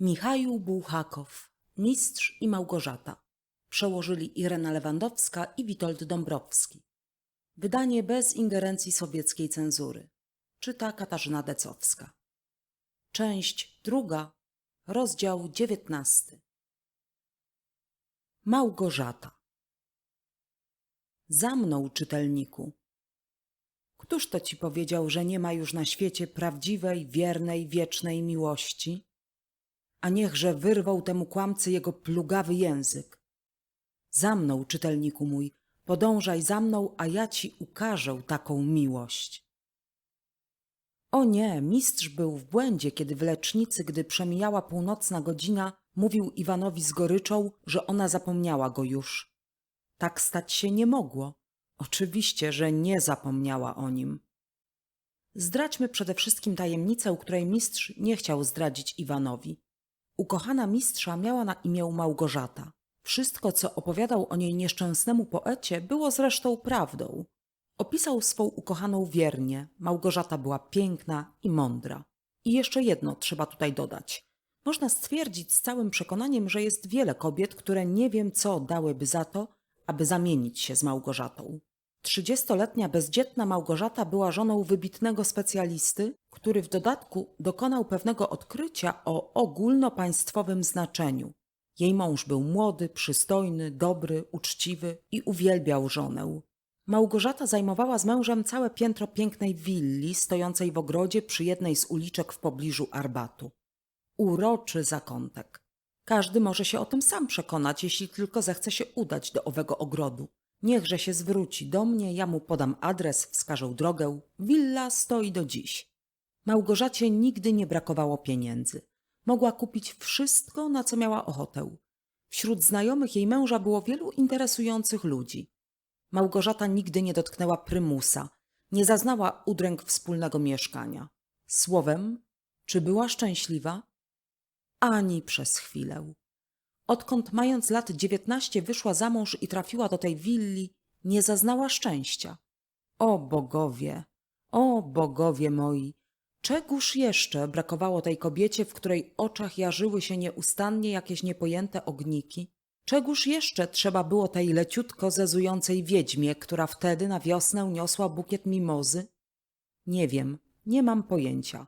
Michaił Bułhakow, Mistrz i Małgorzata. Przełożyli Irena Lewandowska i Witold Dąbrowski. Wydanie bez ingerencji sowieckiej cenzury. Czyta Katarzyna Decowska. Część druga, rozdział dziewiętnasty. Małgorzata. Za mną, czytelniku. Któż to ci powiedział, że nie ma już na świecie prawdziwej, wiernej, wiecznej miłości? A niechże wyrwał temu kłamcy jego plugawy język. Za mną, czytelniku mój, podążaj za mną, a ja ci ukażę taką miłość. O nie, mistrz był w błędzie, kiedy w lecznicy, gdy przemijała północna godzina, mówił Iwanowi z goryczą, że ona zapomniała go już. Tak stać się nie mogło. Oczywiście, że nie zapomniała o nim. Zdradźmy przede wszystkim tajemnicę, której mistrz nie chciał zdradzić Iwanowi. Ukochana mistrza miała na imię Małgorzata. Wszystko, co opowiadał o niej nieszczęsnemu poecie, było zresztą prawdą. Opisał swą ukochaną wiernie. Małgorzata była piękna i mądra. I jeszcze jedno trzeba tutaj dodać. Można stwierdzić z całym przekonaniem, że jest wiele kobiet, które nie wiem co dałyby za to, aby zamienić się z Małgorzatą. Trzydziestoletnia bezdzietna Małgorzata była żoną wybitnego specjalisty, który w dodatku dokonał pewnego odkrycia o ogólnopaństwowym znaczeniu. Jej mąż był młody, przystojny, dobry, uczciwy i uwielbiał żonę. Małgorzata zajmowała z mężem całe piętro pięknej willi stojącej w ogrodzie przy jednej z uliczek w pobliżu Arbatu. Uroczy zakątek. Każdy może się o tym sam przekonać, jeśli tylko zechce się udać do owego ogrodu. Niechże się zwróci do mnie, ja mu podam adres, wskażę drogę. Willa stoi do dziś. Małgorzacie nigdy nie brakowało pieniędzy. Mogła kupić wszystko, na co miała ochotę. Wśród znajomych jej męża było wielu interesujących ludzi. Małgorzata nigdy nie dotknęła prymusa, nie zaznała udręk wspólnego mieszkania. Słowem, czy była szczęśliwa? Ani przez chwilę. Odkąd mając lat dziewiętnaście wyszła za mąż i trafiła do tej willi, nie zaznała szczęścia. O bogowie, o bogowie moi, czegóż jeszcze brakowało tej kobiecie, w której oczach jarzyły się nieustannie jakieś niepojęte ogniki? Czegóż jeszcze trzeba było tej leciutko zezującej wiedźmie, która wtedy na wiosnę niosła bukiet mimozy? Nie wiem, nie mam pojęcia.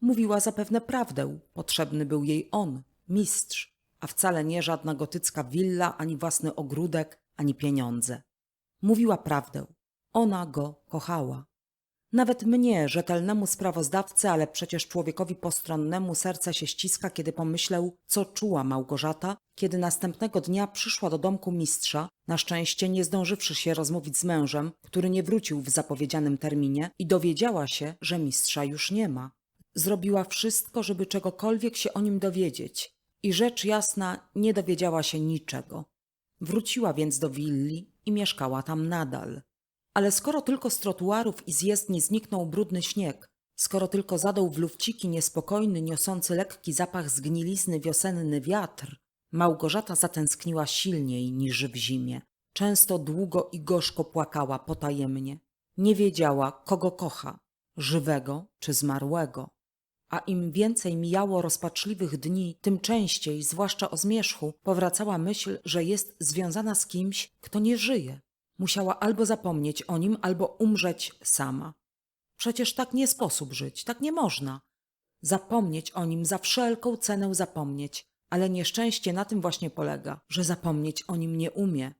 Mówiła zapewne prawdę, potrzebny był jej on, mistrz, a wcale nie żadna gotycka willa, ani własny ogródek, ani pieniądze. Mówiła prawdę. Ona go kochała. Nawet mnie, rzetelnemu sprawozdawcy, ale przecież człowiekowi postronnemu serce się ściska, kiedy pomyślę, co czuła Małgorzata, kiedy następnego dnia przyszła do domku mistrza, na szczęście nie zdążywszy się rozmówić z mężem, który nie wrócił w zapowiedzianym terminie i dowiedziała się, że mistrza już nie ma. Zrobiła wszystko, żeby czegokolwiek się o nim dowiedzieć i rzecz jasna nie dowiedziała się niczego. Wróciła więc do willi i mieszkała tam nadal. Ale skoro tylko z trotuarów i z zniknął brudny śnieg, skoro tylko zadał w lufciki niespokojny, niosący lekki zapach zgnilizny wiosenny wiatr, Małgorzata zatęskniła silniej niż w zimie. Często długo i gorzko płakała potajemnie. Nie wiedziała, kogo kocha, żywego czy zmarłego. A im więcej mijało rozpaczliwych dni, tym częściej, zwłaszcza o zmierzchu, powracała myśl, że jest związana z kimś, kto nie żyje. Musiała albo zapomnieć o nim, albo umrzeć sama. Przecież tak nie sposób żyć, tak nie można. Zapomnieć o nim, za wszelką cenę zapomnieć, ale nieszczęście na tym właśnie polega, że zapomnieć o nim nie umie.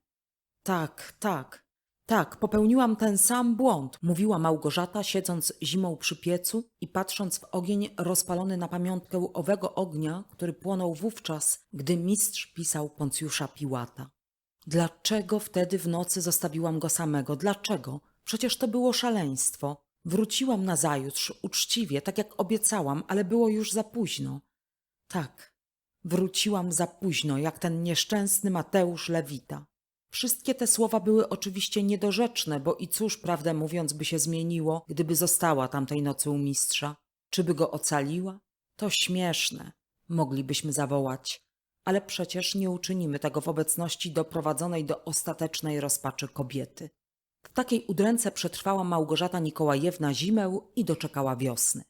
Tak, tak, tak, popełniłam ten sam błąd, mówiła Małgorzata, siedząc zimą przy piecu i patrząc w ogień rozpalony na pamiątkę owego ognia, który płonął wówczas, gdy mistrz pisał Poncjusza Piłata. Dlaczego wtedy w nocy zostawiłam go samego? Dlaczego? Przecież to było szaleństwo. Wróciłam nazajutrz, uczciwie, tak jak obiecałam, ale było już za późno. Tak, wróciłam za późno, jak ten nieszczęsny Mateusz Lewita. Wszystkie te słowa były oczywiście niedorzeczne, bo i cóż, prawdę mówiąc, by się zmieniło, gdyby została tamtej nocy u mistrza? Czy by go ocaliła? To śmieszne, moglibyśmy zawołać, ale przecież nie uczynimy tego w obecności doprowadzonej do ostatecznej rozpaczy kobiety. W takiej udręce przetrwała Małgorzata Nikołajewna zimę i doczekała wiosny.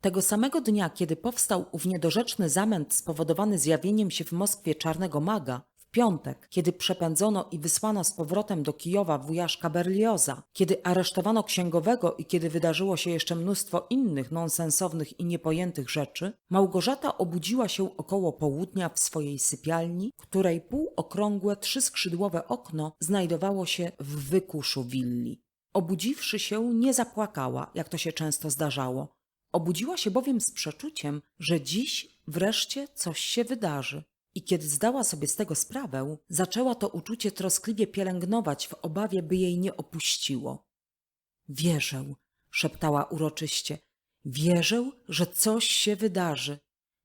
Tego samego dnia, kiedy powstał ów niedorzeczny zamęt spowodowany zjawieniem się w Moskwie czarnego maga, piątek, kiedy przepędzono i wysłano z powrotem do Kijowa wujaszka Berlioza, kiedy aresztowano księgowego i kiedy wydarzyło się jeszcze mnóstwo innych nonsensownych i niepojętych rzeczy, Małgorzata obudziła się około południa w swojej sypialni, której półokrągłe, trzyskrzydłowe okno znajdowało się w wykuszu willi. Obudziwszy się, nie zapłakała, jak to się często zdarzało. Obudziła się bowiem z przeczuciem, że dziś wreszcie coś się wydarzy. I kiedy zdała sobie z tego sprawę, zaczęła to uczucie troskliwie pielęgnować w obawie, by jej nie opuściło. Wierzę, szeptała uroczyście, wierzę, że coś się wydarzy.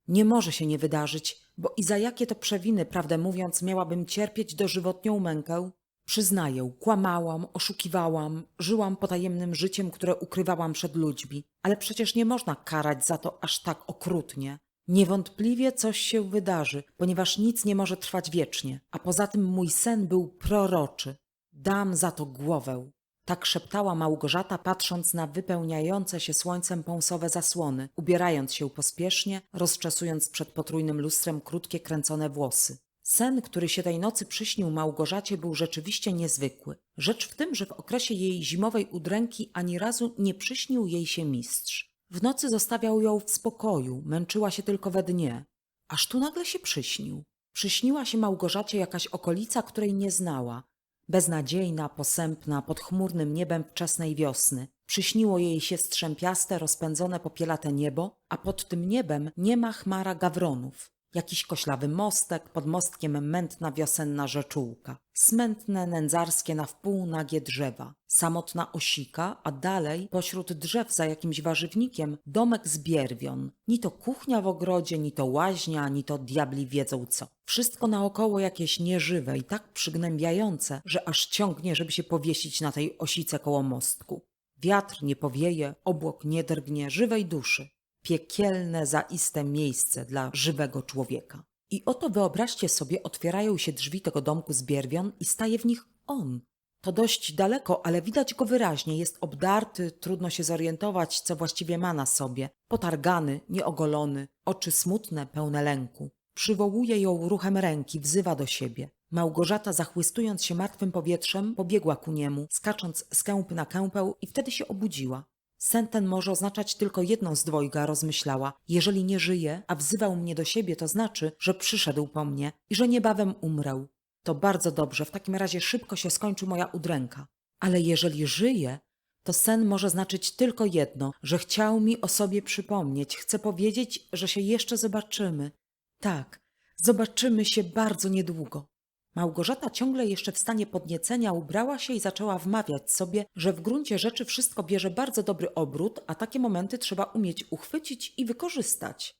Nie może się nie wydarzyć, bo i za jakie to przewiny, prawdę mówiąc, miałabym cierpieć dożywotnią mękę? Przyznaję, kłamałam, oszukiwałam, żyłam potajemnym życiem, które ukrywałam przed ludźmi, ale przecież nie można karać za to aż tak okrutnie. Niewątpliwie coś się wydarzy, ponieważ nic nie może trwać wiecznie, a poza tym mój sen był proroczy. Dam za to głowę. Tak szeptała Małgorzata, patrząc na wypełniające się słońcem pąsowe zasłony, ubierając się pospiesznie, rozczesując przed potrójnym lustrem krótkie kręcone włosy. Sen, który się tej nocy przyśnił Małgorzacie, był rzeczywiście niezwykły. Rzecz w tym, że w okresie jej zimowej udręki ani razu nie przyśnił jej się mistrz. W nocy zostawiał ją w spokoju, męczyła się tylko we dnie. Aż tu nagle się przyśnił. Przyśniła się Małgorzacie jakaś okolica, której nie znała. Beznadziejna, posępna, pod chmurnym niebem wczesnej wiosny. Przyśniło jej się strzępiaste, rozpędzone popielate niebo, a pod tym niebem nie ma chmara gawronów. Jakiś koślawy mostek, pod mostkiem mętna wiosenna rzeczułka. Smętne, nędzarskie na wpół nagie drzewa. Samotna osika, a dalej, pośród drzew za jakimś warzywnikiem, domek z bierwion. Ni to kuchnia w ogrodzie, ni to łaźnia, ni to diabli wiedzą co. Wszystko naokoło jakieś nieżywe i tak przygnębiające, że aż ciągnie, żeby się powiesić na tej osice koło mostku. Wiatr nie powieje, obłok nie drgnie, żywej duszy piekielne, zaiste miejsce dla żywego człowieka. I oto wyobraźcie sobie, otwierają się drzwi tego domku z i staje w nich on. To dość daleko, ale widać go wyraźnie. Jest obdarty, trudno się zorientować, co właściwie ma na sobie. Potargany, nieogolony, oczy smutne, pełne lęku. Przywołuje ją ruchem ręki, wzywa do siebie. Małgorzata, zachłystując się martwym powietrzem, pobiegła ku niemu, skacząc z kępy na kępę i wtedy się obudziła. Sen ten może oznaczać tylko jedną z dwojga, rozmyślała. Jeżeli nie żyje, a wzywał mnie do siebie, to znaczy, że przyszedł po mnie i że niebawem umrę. To bardzo dobrze, w takim razie szybko się skończy moja udręka. Ale jeżeli żyje, to sen może znaczyć tylko jedno, że chciał mi o sobie przypomnieć, chce powiedzieć, że się jeszcze zobaczymy. Tak, zobaczymy się bardzo niedługo. Małgorzata, ciągle jeszcze w stanie podniecenia, ubrała się i zaczęła wmawiać sobie, że w gruncie rzeczy wszystko bierze bardzo dobry obrót, a takie momenty trzeba umieć uchwycić i wykorzystać.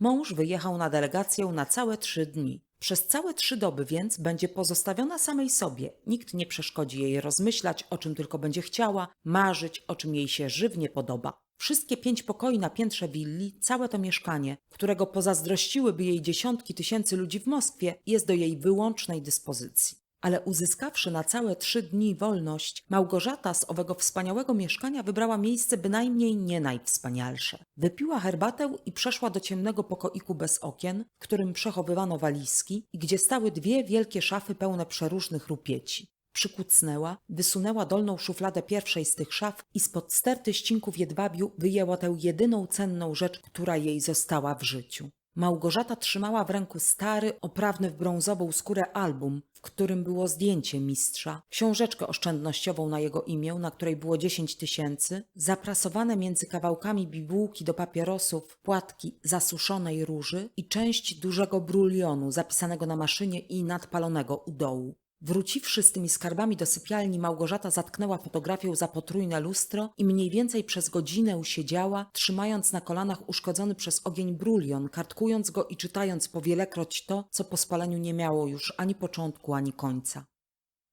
Mąż wyjechał na delegację na całe trzy dni. Przez całe trzy doby więc będzie pozostawiona samej sobie. Nikt nie przeszkodzi jej rozmyślać, o czym tylko będzie chciała, marzyć, o czym jej się żywnie podoba. Wszystkie pięć pokoi na piętrze willi, całe to mieszkanie, którego pozazdrościłyby jej dziesiątki tysięcy ludzi w Moskwie, jest do jej wyłącznej dyspozycji. Ale uzyskawszy na całe trzy dni wolność, Małgorzata z owego wspaniałego mieszkania wybrała miejsce bynajmniej nie najwspanialsze. Wypiła herbatę i przeszła do ciemnego pokoiku bez okien, w którym przechowywano walizki i gdzie stały dwie wielkie szafy pełne przeróżnych rupieci. Przykucnęła, wysunęła dolną szufladę pierwszej z tych szaf i spod sterty ścinków jedwabiu wyjęła tę jedyną cenną rzecz, która jej została w życiu. Małgorzata trzymała w ręku stary, oprawny w brązową skórę album, w którym było zdjęcie mistrza, książeczkę oszczędnościową na jego imię, na której było dziesięć tysięcy, zaprasowane między kawałkami bibułki do papierosów, płatki zasuszonej róży i część dużego brulionu zapisanego na maszynie i nadpalonego u dołu. Wróciwszy z tymi skarbami do sypialni, Małgorzata zatknęła fotografię za potrójne lustro i mniej więcej przez godzinę siedziała, trzymając na kolanach uszkodzony przez ogień brulion, kartkując go i czytając powielekroć to, co po spaleniu nie miało już ani początku, ani końca.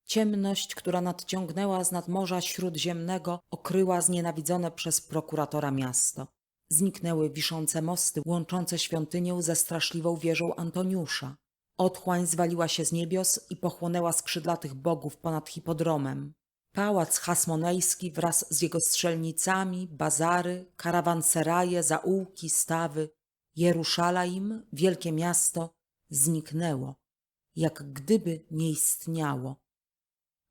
Ciemność, która nadciągnęła z nadmorza śródziemnego, okryła znienawidzone przez prokuratora miasto. Zniknęły wiszące mosty łączące świątynię ze straszliwą wieżą Antoniusza. Otchłań zwaliła się z niebios i pochłonęła skrzydlatych bogów ponad hipodromem. Pałac hasmonejski wraz z jego strzelnicami, bazary, karawanseraje, zaułki, stawy, Jeruszalaim, wielkie miasto, zniknęło, jak gdyby nie istniało.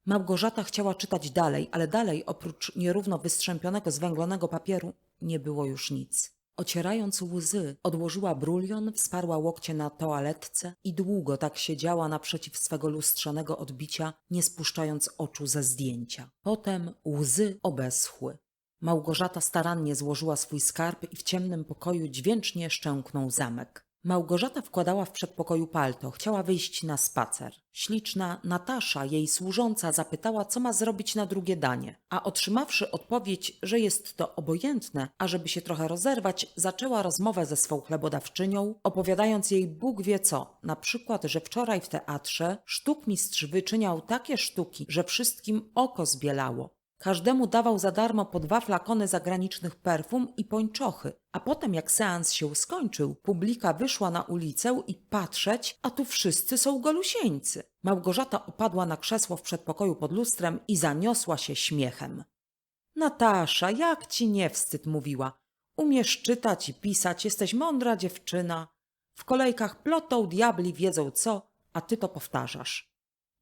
Małgorzata chciała czytać dalej, ale dalej oprócz nierówno wystrzępionego zwęglonego papieru nie było już nic. Ocierając łzy, odłożyła brulion, wsparła łokcie na toaletce i długo tak siedziała naprzeciw swego lustrzanego odbicia, nie spuszczając oczu ze zdjęcia. Potem łzy obeschły. Małgorzata starannie złożyła swój skarb i w ciemnym pokoju dźwięcznie szczęknął zamek. Małgorzata wkładała w przedpokoju palto, chciała wyjść na spacer. Śliczna Natasza, jej służąca, zapytała, co ma zrobić na drugie danie, a otrzymawszy odpowiedź, że jest to obojętne, a żeby się trochę rozerwać, zaczęła rozmowę ze swą chlebodawczynią, opowiadając jej Bóg wie co, na przykład, że wczoraj w teatrze sztukmistrz wyczyniał takie sztuki, że wszystkim oko zbielało. Każdemu dawał za darmo po dwa flakony zagranicznych perfum i pończochy, a potem jak seans się skończył, publika wyszła na ulicę i patrzeć, a tu wszyscy są golusieńcy. Małgorzata opadła na krzesło w przedpokoju pod lustrem i zaniosła się śmiechem. Natasza, jak ci nie wstyd, mówiła. Umiesz czytać i pisać, jesteś mądra dziewczyna. W kolejkach plotą diabli wiedzą co, a ty to powtarzasz.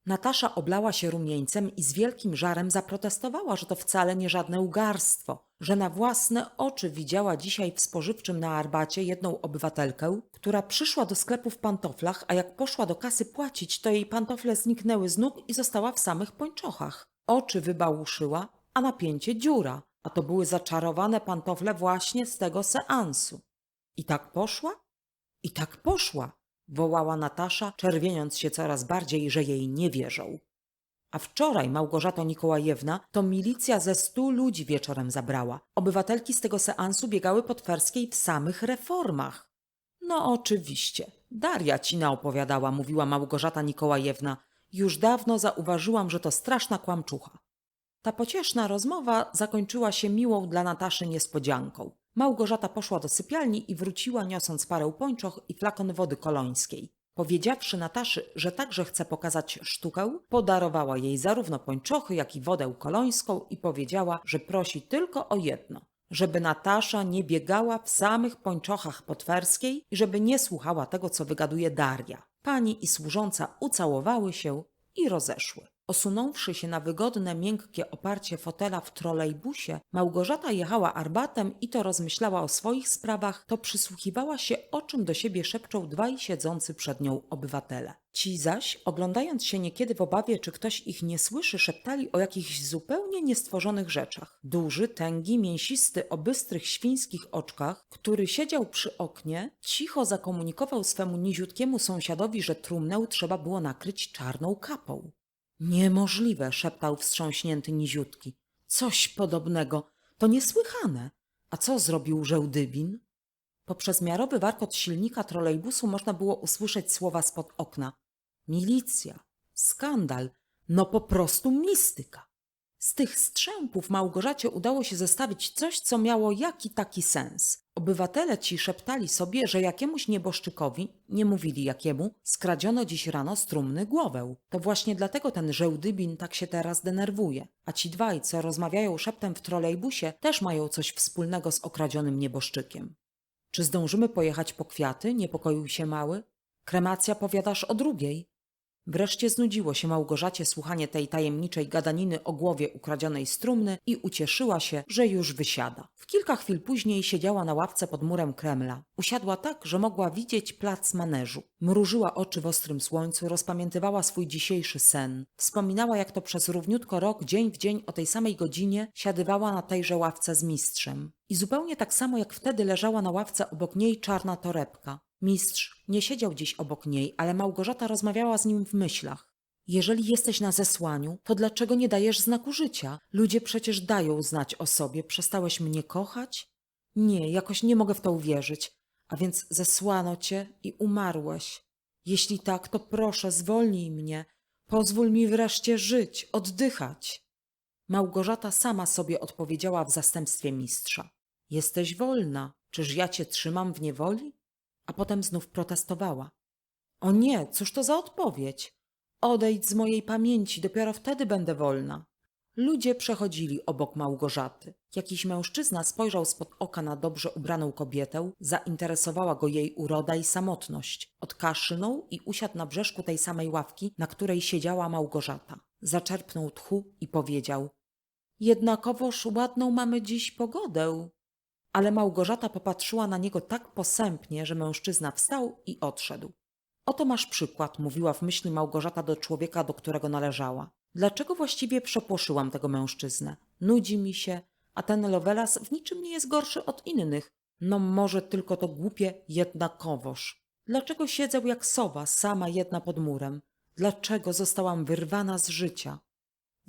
Natasza oblała się rumieńcem i z wielkim żarem zaprotestowała, że to wcale nie żadne ugarstwo, że na własne oczy widziała dzisiaj w spożywczym na Arbacie jedną obywatelkę, która przyszła do sklepu w pantoflach, a jak poszła do kasy płacić, to jej pantofle zniknęły z nóg i została w samych pończochach. Oczy wybałuszyła, a napięcie dziura, a to były zaczarowane pantofle właśnie z tego seansu. I tak poszła? I tak poszła wołała Natasza, czerwieniąc się coraz bardziej, że jej nie wierzą. A wczoraj Małgorzata Nikołajewna to milicja ze stu ludzi wieczorem zabrała. Obywatelki z tego seansu biegały po Twerskiej w samych reformach. No oczywiście. Daria ci naopowiadała, mówiła Małgorzata Nikołajewna. Już dawno zauważyłam, że to straszna kłamczucha. Ta pocieszna rozmowa zakończyła się miłą dla Nataszy niespodzianką. Małgorzata poszła do sypialni i wróciła niosąc parę pończoch i flakon wody kolońskiej. Powiedziawszy Nataszy, że także chce pokazać sztukę, podarowała jej zarówno pończochy, jak i wodę kolońską i powiedziała, że prosi tylko o jedno. Żeby Natasza nie biegała w samych pończochach po Twerskiej i żeby nie słuchała tego, co wygaduje Daria. Pani i służąca ucałowały się i rozeszły. Osunąwszy się na wygodne, miękkie oparcie fotela w trolejbusie, Małgorzata jechała arbatem i to rozmyślała o swoich sprawach, to przysłuchiwała się, o czym do siebie szepczą dwaj siedzący przed nią obywatele. Ci zaś, oglądając się niekiedy w obawie, czy ktoś ich nie słyszy, szeptali o jakichś zupełnie niestworzonych rzeczach. Duży, tęgi, mięsisty, o bystrych, świńskich oczkach, który siedział przy oknie, cicho zakomunikował swemu niziutkiemu sąsiadowi, że trumnę trzeba było nakryć czarną kapą. Niemożliwe, szeptał wstrząśnięty niziutki. Coś podobnego. To niesłychane. A co zrobił Żełdybin? Poprzez miarowy warkot silnika trolejbusu można było usłyszeć słowa spod okna. Milicja, skandal, no po prostu mistyka. Z tych strzępów Małgorzacie udało się zestawić coś, co miało jaki taki sens. Obywatele ci szeptali sobie, że jakiemuś nieboszczykowi, nie mówili jakiemu, skradziono dziś rano z trumny głowę. To właśnie dlatego ten żełdybin tak się teraz denerwuje. A ci dwaj, co rozmawiają szeptem w trolejbusie, też mają coś wspólnego z okradzionym nieboszczykiem. Czy zdążymy pojechać po kwiaty? Niepokoił się mały. Kremacja powiadasz o drugiej. Wreszcie znudziło się Małgorzacie słuchanie tej tajemniczej gadaniny o głowie ukradzionej strumny i ucieszyła się, że już wysiada. W kilka chwil później siedziała na ławce pod murem Kremla. Usiadła tak, że mogła widzieć plac maneżu. Mrużyła oczy w ostrym słońcu, rozpamiętywała swój dzisiejszy sen. Wspominała, jak to przez równiutko rok, dzień w dzień o tej samej godzinie siadywała na tejże ławce z mistrzem. I zupełnie tak samo jak wtedy leżała na ławce obok niej czarna torebka. Mistrz nie siedział dziś obok niej, ale Małgorzata rozmawiała z nim w myślach. Jeżeli jesteś na zesłaniu, to dlaczego nie dajesz znaku życia? Ludzie przecież dają znać o sobie. Przestałeś mnie kochać? Nie, jakoś nie mogę w to uwierzyć. A więc zesłano cię i umarłeś. Jeśli tak, to proszę, zwolnij mnie. Pozwól mi wreszcie żyć, oddychać. Małgorzata sama sobie odpowiedziała w zastępstwie mistrza. Jesteś wolna. Czyż ja cię trzymam w niewoli? A potem znów protestowała. O nie, cóż to za odpowiedź? Odejdź z mojej pamięci, dopiero wtedy będę wolna. Ludzie przechodzili obok Małgorzaty. Jakiś mężczyzna spojrzał spod oka na dobrze ubraną kobietę, zainteresowała go jej uroda i samotność. Odkaszlnął i usiadł na brzeszku tej samej ławki, na której siedziała Małgorzata. Zaczerpnął tchu i powiedział – Jednakowoż ładną mamy dziś pogodę. Ale Małgorzata popatrzyła na niego tak posępnie, że mężczyzna wstał i odszedł. Oto masz przykład, mówiła w myśli Małgorzata do człowieka, do którego należała. Dlaczego właściwie przepłoszyłam tego mężczyznę? Nudzi mi się, a ten Lovelas w niczym nie jest gorszy od innych. No może tylko to głupie jednakowoż. Dlaczego siedzę jak sowa, sama jedna pod murem? Dlaczego zostałam wyrwana z życia?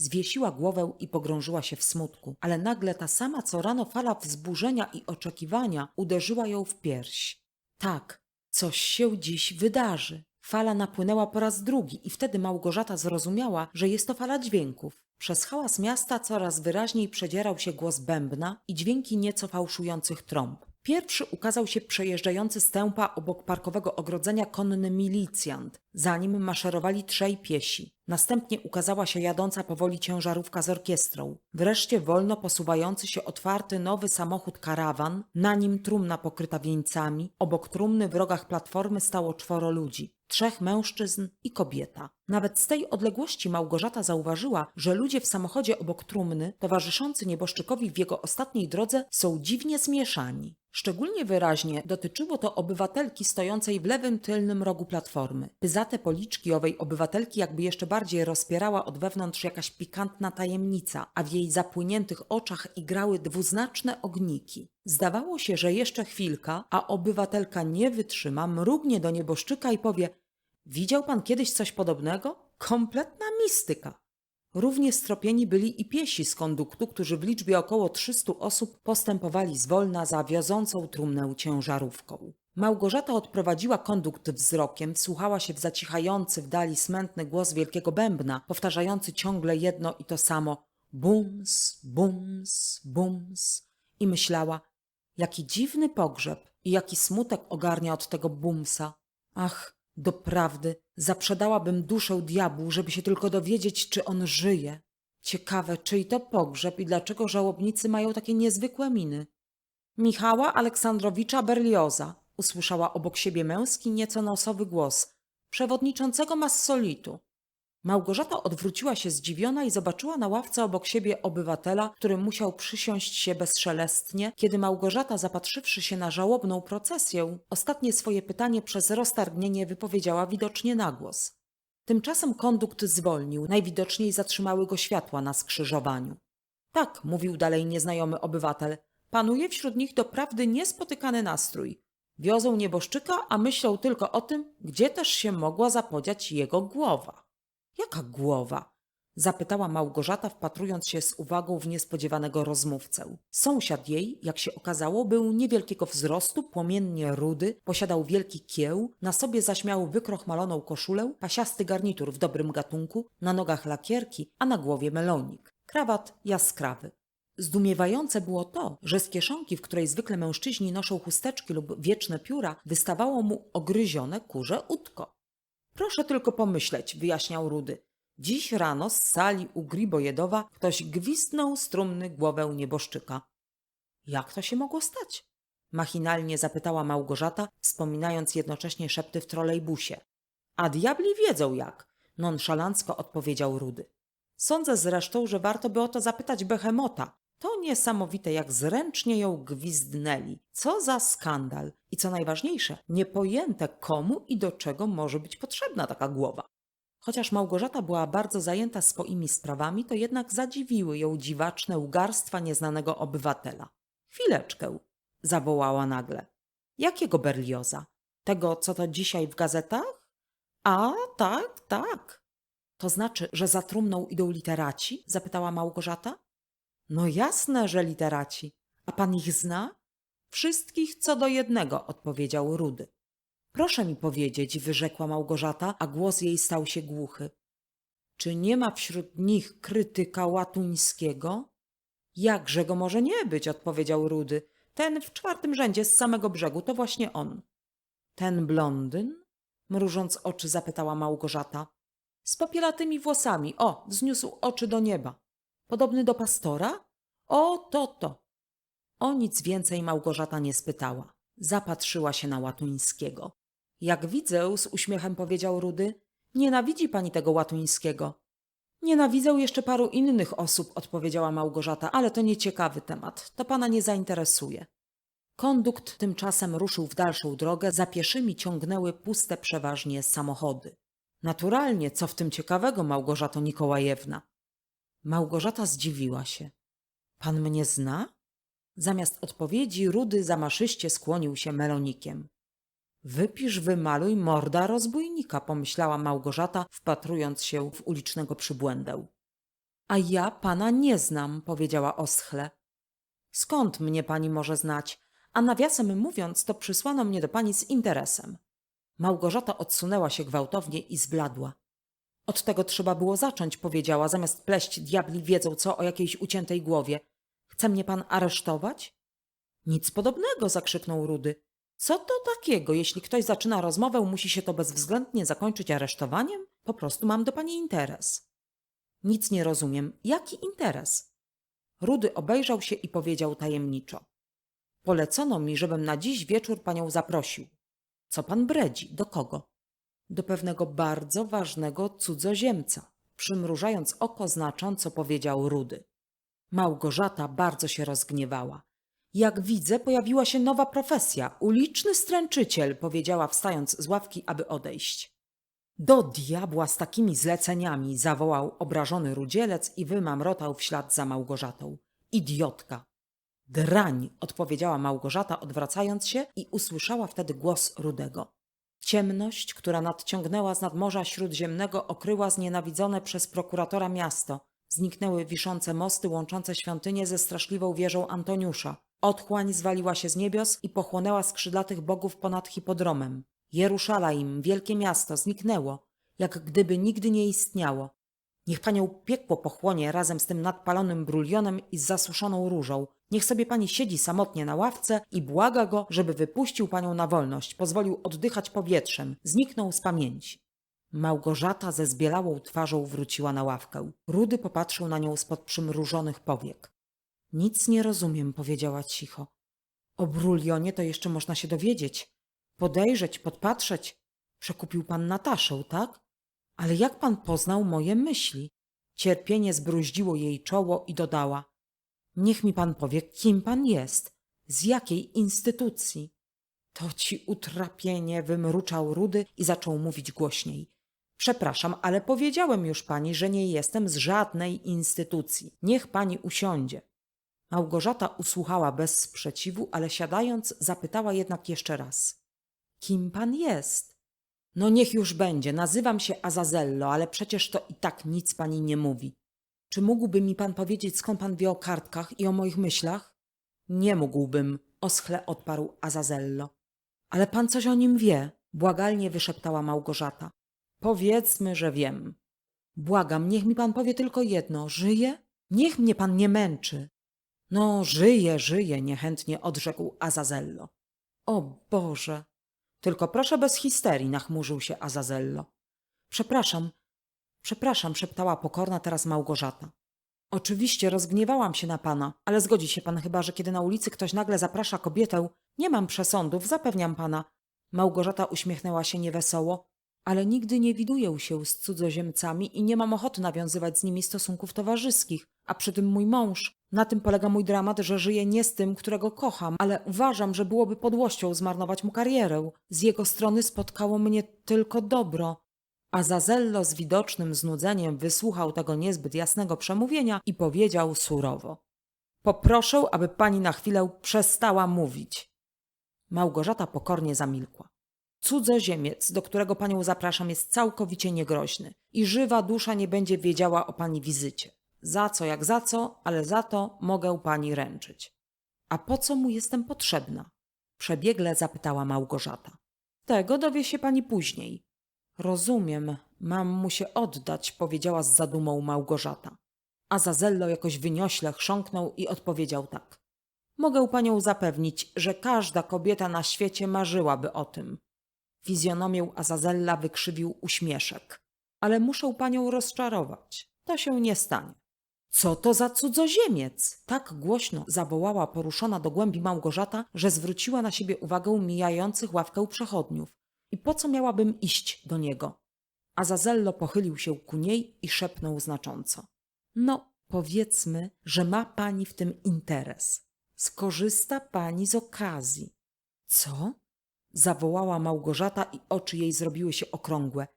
Zwiesiła głowę i pogrążyła się w smutku, ale nagle ta sama co rano fala wzburzenia i oczekiwania uderzyła ją w pierś. Tak, coś się dziś wydarzy. Fala napłynęła po raz drugi i wtedy Małgorzata zrozumiała, że jest to fala dźwięków. Przez hałas miasta coraz wyraźniej przedzierał się głos bębna i dźwięki nieco fałszujących trąb. Pierwszy ukazał się przejeżdżający stępa obok parkowego ogrodzenia konny milicjant. Za nim maszerowali trzej piesi. Następnie ukazała się jadąca powoli ciężarówka z orkiestrą. Wreszcie wolno posuwający się otwarty nowy samochód karawan, na nim trumna pokryta wieńcami, obok trumny w rogach platformy stało czworo ludzi. Trzech mężczyzn i kobieta. Nawet z tej odległości Małgorzata zauważyła, że ludzie w samochodzie obok trumny, towarzyszący nieboszczykowi w jego ostatniej drodze, są dziwnie zmieszani. Szczególnie wyraźnie dotyczyło to obywatelki stojącej w lewym tylnym rogu platformy. Pyzate policzki owej obywatelki jakby jeszcze bardziej rozpierała od wewnątrz jakaś pikantna tajemnica, a w jej zapłyniętych oczach igrały dwuznaczne ogniki. Zdawało się, że jeszcze chwilka, a obywatelka nie wytrzyma, mrugnie do nieboszczyka i powie Widział pan kiedyś coś podobnego? Kompletna mistyka. Równie stropieni byli i piesi z konduktu, którzy w liczbie około 300 osób postępowali zwolna za wiozącą trumnę ciężarówką. Małgorzata odprowadziła kondukt wzrokiem, wsłuchała się w zacichający w dali smętny głos wielkiego bębna, powtarzający ciągle jedno i to samo bums, bums, bums i myślała, jaki dziwny pogrzeb i jaki smutek ogarnia od tego bumsa. Ach, doprawdy, zaprzedałabym duszę diabłu, żeby się tylko dowiedzieć, czy on żyje. Ciekawe, czyj to pogrzeb i dlaczego żałobnicy mają takie niezwykłe miny. Michała Aleksandrowicza Berlioza, usłyszała obok siebie męski, nieco nosowy głos, przewodniczącego Massolitu. Małgorzata odwróciła się zdziwiona i zobaczyła na ławce obok siebie obywatela, który musiał przysiąść się bezszelestnie, kiedy Małgorzata, zapatrzywszy się na żałobną procesję, ostatnie swoje pytanie przez roztargnienie wypowiedziała widocznie na głos. Tymczasem kondukt zwolnił, najwidoczniej zatrzymały go światła na skrzyżowaniu. Tak, mówił dalej nieznajomy obywatel, panuje wśród nich doprawdy niespotykany nastrój. Wiozą nieboszczyka, a myślą tylko o tym, gdzie też się mogła zapodziać jego głowa. Jaka głowa? Zapytała Małgorzata, wpatrując się z uwagą w niespodziewanego rozmówcę. Sąsiad jej, jak się okazało, był niewielkiego wzrostu, płomiennie rudy, posiadał wielki kieł, na sobie zaś miał wykrochmaloną koszulę, pasiasty garnitur w dobrym gatunku, na nogach lakierki, a na głowie melonik. Krawat jaskrawy. Zdumiewające było to, że z kieszonki, w której zwykle mężczyźni noszą chusteczki lub wieczne pióra, wystawało mu ogryzione kurze utko. Proszę tylko pomyśleć, wyjaśniał Rudy. Dziś rano z sali u Gribojedowa ktoś gwizdnął strumny głowę nieboszczyka. Jak to się mogło stać? Machinalnie zapytała Małgorzata, wspominając jednocześnie szepty w trolejbusie. A diabli wiedzą jak, nonszalancko odpowiedział Rudy. Sądzę zresztą, że warto by o to zapytać Behemota. To niesamowite, jak zręcznie ją gwizdnęli. Co za skandal. I co najważniejsze, niepojęte komu i do czego może być potrzebna taka głowa. Chociaż Małgorzata była bardzo zajęta swoimi sprawami, to jednak zadziwiły ją dziwaczne ugarstwa nieznanego obywatela. Chwileczkę, zawołała nagle. Jakiego Berlioza? Tego, co to dzisiaj w gazetach? A, tak, tak. To znaczy, że za trumną idą literaci? zapytała Małgorzata. No jasne, że literaci. A pan ich zna? Wszystkich co do jednego, odpowiedział Rudy. Proszę mi powiedzieć, wyrzekła Małgorzata, a głos jej stał się głuchy. Czy nie ma wśród nich krytyka łatuńskiego? Jakże go może nie być, odpowiedział Rudy. Ten w czwartym rzędzie z samego brzegu to właśnie on. Ten blondyn? Mrużąc oczy zapytała Małgorzata. Z popielatymi włosami, o, wzniósł oczy do nieba. Podobny do pastora? O, to to. O nic więcej Małgorzata nie spytała. Zapatrzyła się na Łatuńskiego. Jak widzę, z uśmiechem powiedział Rudy, nienawidzi pani tego Łatuńskiego. Nienawidzę jeszcze paru innych osób, odpowiedziała Małgorzata, ale to nieciekawy temat. To pana nie zainteresuje. Kondukt tymczasem ruszył w dalszą drogę, za pieszymi ciągnęły puste przeważnie samochody. Naturalnie, co w tym ciekawego, Małgorzato Nikołajewna? Małgorzata zdziwiła się. Pan mnie zna? Zamiast odpowiedzi Rudy zamaszyście skłonił się melonikiem. Wypisz, wymaluj morda rozbójnika, pomyślała Małgorzata, wpatrując się w ulicznego przybłędę. A ja pana nie znam, powiedziała oschle. Skąd mnie pani może znać? A nawiasem mówiąc, to przysłano mnie do pani z interesem. Małgorzata odsunęła się gwałtownie i zbladła. Od tego trzeba było zacząć, powiedziała, zamiast pleść diabli wiedzą co o jakiejś uciętej głowie. Chce mnie pan aresztować? Nic podobnego, zakrzyknął Rudy. Co to takiego? Jeśli ktoś zaczyna rozmowę, musi się to bezwzględnie zakończyć aresztowaniem? Po prostu mam do pani interes. Nic nie rozumiem. Jaki interes? Rudy obejrzał się i powiedział tajemniczo. Polecono mi, żebym na dziś wieczór panią zaprosił. Co pan bredzi? Do kogo? Do pewnego bardzo ważnego cudzoziemca. Przymrużając oko, znacząco powiedział Rudy. Małgorzata bardzo się rozgniewała. Jak widzę, pojawiła się nowa profesja. Uliczny stręczyciel, powiedziała wstając z ławki, aby odejść. Do diabła z takimi zleceniami, zawołał obrażony rudzielec i wymamrotał w ślad za Małgorzatą. Idiotka. Drań, odpowiedziała Małgorzata, odwracając się i usłyszała wtedy głos Rudego. Ciemność, która nadciągnęła z nadmorza śródziemnego, okryła znienawidzone przez prokuratora miasto. Zniknęły wiszące mosty łączące świątynię ze straszliwą wieżą Antoniusza. Otchłań zwaliła się z niebios i pochłonęła skrzydlatych bogów ponad hipodromem. Jeruszalaim, wielkie miasto, zniknęło, jak gdyby nigdy nie istniało. Niech panią piekło pochłonie razem z tym nadpalonym brulionem i zasuszoną różą. Niech sobie pani siedzi samotnie na ławce i błaga go, żeby wypuścił panią na wolność, pozwolił oddychać powietrzem. Zniknął z pamięci. Małgorzata ze zbielałą twarzą wróciła na ławkę. Rudy popatrzył na nią spod przymrużonych powiek. Nic nie rozumiem, powiedziała cicho. O brulionie to jeszcze można się dowiedzieć. Podejrzeć, podpatrzeć. Przekupił pan Nataszę, tak? Ale jak pan poznał moje myśli? Cierpienie zbruździło jej czoło i dodała. Niech mi pan powie, kim pan jest, z jakiej instytucji. To ci utrapienie, wymruczał Rudy i zaczął mówić głośniej. Przepraszam, ale powiedziałem już pani, że nie jestem z żadnej instytucji. Niech pani usiądzie. Małgorzata usłuchała bez sprzeciwu, ale siadając zapytała jednak jeszcze raz. Kim pan jest? No niech już będzie, nazywam się Azazello, ale przecież to i tak nic pani nie mówi. Czy mógłby mi pan powiedzieć, skąd pan wie o kartkach i o moich myślach? Nie mógłbym, oschle odparł Azazello. Ale pan coś o nim wie, błagalnie wyszeptała Małgorzata. Powiedzmy, że wiem. Błagam, niech mi pan powie tylko jedno. Żyje? Niech mnie pan nie męczy. No, żyje, żyje, niechętnie odrzekł Azazello. O Boże! Tylko proszę bez histerii, nachmurzył się Azazello. Przepraszam, przepraszam, szeptała pokorna teraz Małgorzata. Oczywiście rozgniewałam się na pana, ale zgodzi się pan chyba, że kiedy na ulicy ktoś nagle zaprasza kobietę, nie mam przesądów, zapewniam pana. Małgorzata uśmiechnęła się niewesoło, ale nigdy nie widuję się z cudzoziemcami i nie mam ochoty nawiązywać z nimi stosunków towarzyskich, a przy tym mój mąż. Na tym polega mój dramat, że żyję nie z tym, którego kocham, ale uważam, że byłoby podłością zmarnować mu karierę. Z jego strony spotkało mnie tylko dobro. A Zazello z widocznym znudzeniem wysłuchał tego niezbyt jasnego przemówienia i powiedział surowo. Poproszę, aby pani na chwilę przestała mówić. Małgorzata pokornie zamilkła. Cudzoziemiec, do którego panią zapraszam, jest całkowicie niegroźny i żywa dusza nie będzie wiedziała o pani wizycie. Za co jak za co, ale za to mogę pani ręczyć. A po co mu jestem potrzebna? Przebiegle zapytała Małgorzata. Tego dowie się pani później. Rozumiem, mam mu się oddać, powiedziała z zadumą Małgorzata. A Zazello jakoś wyniośle chrząknął i odpowiedział tak. Mogę panią zapewnić, że każda kobieta na świecie marzyłaby o tym. Fizjonomię Azazella wykrzywił uśmieszek. Ale muszę panią rozczarować. To się nie stanie. Co to za cudzoziemiec? Tak głośno zawołała poruszona do głębi Małgorzata, że zwróciła na siebie uwagę mijających ławkę przechodniów. I po co miałabym iść do niego? Azazello pochylił się ku niej i szepnął znacząco. No, powiedzmy, że ma pani w tym interes. Skorzysta pani z okazji. Co? Zawołała Małgorzata i oczy jej zrobiły się okrągłe.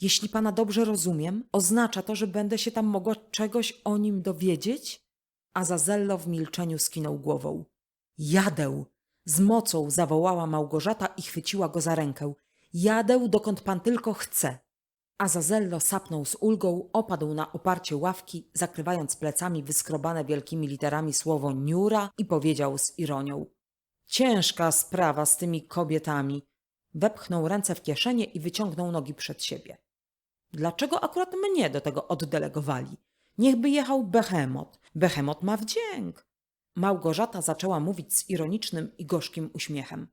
Jeśli pana dobrze rozumiem, oznacza to, że będę się tam mogła czegoś o nim dowiedzieć? Azazello w milczeniu skinął głową. Jadę! Z mocą zawołała Małgorzata i chwyciła go za rękę. Jadę, dokąd pan tylko chce. Azazello sapnął z ulgą, opadł na oparcie ławki, zakrywając plecami wyskrobane wielkimi literami słowo niura i powiedział z ironią. Ciężka sprawa z tymi kobietami. Wepchnął ręce w kieszenie i wyciągnął nogi przed siebie. Dlaczego akurat mnie do tego oddelegowali? Niechby jechał Behemot. Behemot ma wdzięk. Małgorzata zaczęła mówić z ironicznym i gorzkim uśmiechem.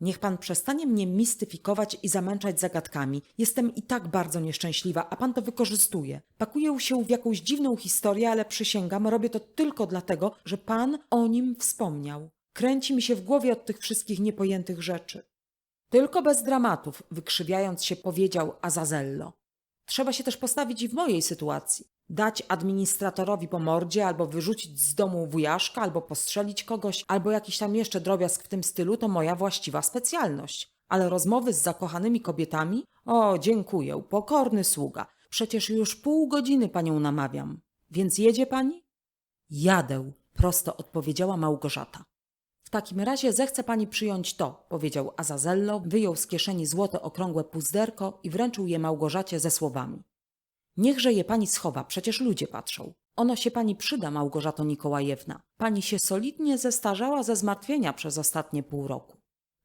Niech pan przestanie mnie mistyfikować i zamęczać zagadkami. Jestem i tak bardzo nieszczęśliwa, a pan to wykorzystuje. Pakuję się w jakąś dziwną historię, ale przysięgam, robię to tylko dlatego, że pan o nim wspomniał. Kręci mi się w głowie od tych wszystkich niepojętych rzeczy. Tylko bez dramatów, wykrzywiając się, powiedział Azazello. Trzeba się też postawić i w mojej sytuacji. Dać administratorowi po mordzie, albo wyrzucić z domu wujaszka, albo postrzelić kogoś, albo jakiś tam jeszcze drobiazg w tym stylu to moja właściwa specjalność. Ale rozmowy z zakochanymi kobietami? O, dziękuję, pokorny sługa. Przecież już pół godziny panią namawiam. Więc jedzie pani? Jadę, prosto odpowiedziała Małgorzata. W takim razie zechce pani przyjąć to, powiedział Azazello, wyjął z kieszeni złote okrągłe puzderko i wręczył je Małgorzacie ze słowami. Niechże je pani schowa, przecież ludzie patrzą. Ono się pani przyda, Małgorzato Nikołajewna. Pani się solidnie zestarzała ze zmartwienia przez ostatnie pół roku.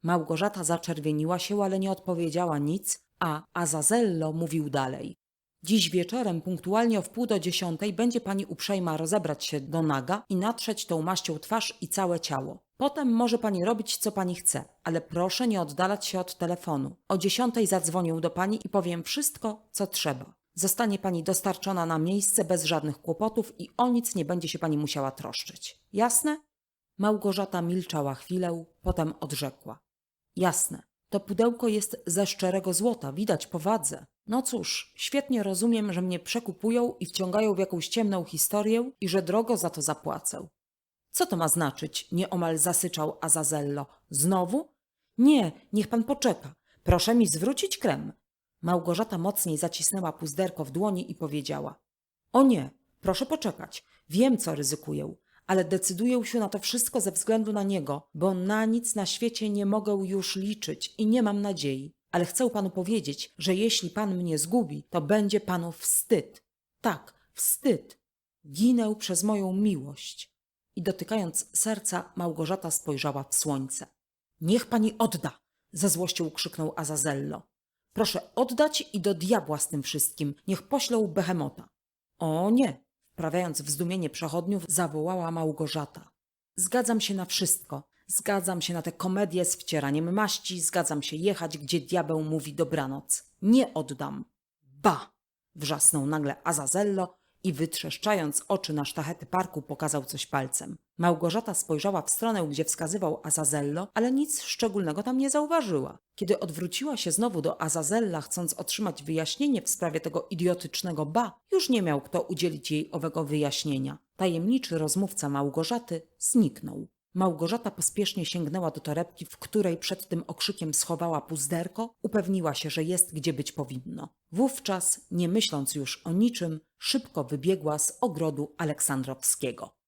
Małgorzata zaczerwieniła się, ale nie odpowiedziała nic, a Azazello mówił dalej. Dziś wieczorem, punktualnie o wpół do dziesiątej, będzie pani uprzejma rozebrać się do naga i natrzeć tą maścią twarz i całe ciało. Potem może pani robić, co pani chce, ale proszę nie oddalać się od telefonu. O dziesiątej zadzwonię do pani i powiem wszystko, co trzeba. Zostanie pani dostarczona na miejsce bez żadnych kłopotów i o nic nie będzie się pani musiała troszczyć. Jasne? Małgorzata milczała chwilę, potem odrzekła. Jasne. To pudełko jest ze szczerego złota, widać po wadze. No cóż, świetnie rozumiem, że mnie przekupują i wciągają w jakąś ciemną historię i że drogo za to zapłacę. Co to ma znaczyć? Nieomal zasyczał Azazello. Znowu? Nie, niech pan poczeka. Proszę mi zwrócić krem. Małgorzata mocniej zacisnęła puzderko w dłoni i powiedziała. O nie, proszę poczekać. Wiem, co ryzykuję, ale decyduję się na to wszystko ze względu na niego, bo na nic na świecie nie mogę już liczyć i nie mam nadziei. Ale chcę panu powiedzieć, że jeśli pan mnie zgubi, to będzie panu wstyd. Tak, wstyd. Ginę przez moją miłość. I dotykając serca, Małgorzata spojrzała w słońce. Niech pani odda! ze złością krzyknął Azazello. Proszę oddać i do diabła z tym wszystkim. Niech poślą behemota. O nie! Wprawiając w zdumienie przechodniów, zawołała Małgorzata. Zgadzam się na wszystko. Zgadzam się na tę komedię z wcieraniem maści, zgadzam się jechać, gdzie diabeł mówi dobranoc. Nie oddam. Ba! Wrzasnął nagle Azazello i wytrzeszczając oczy na sztachety parku pokazał coś palcem. Małgorzata spojrzała w stronę, gdzie wskazywał Azazello, ale nic szczególnego tam nie zauważyła. Kiedy odwróciła się znowu do Azazella, chcąc otrzymać wyjaśnienie w sprawie tego idiotycznego ba, już nie miał kto udzielić jej owego wyjaśnienia. Tajemniczy rozmówca Małgorzaty zniknął. Małgorzata pospiesznie sięgnęła do torebki, w której przed tym okrzykiem schowała puzderko, upewniła się, że jest gdzie być powinno. Wówczas, nie myśląc już o niczym, szybko wybiegła z ogrodu Aleksandrowskiego.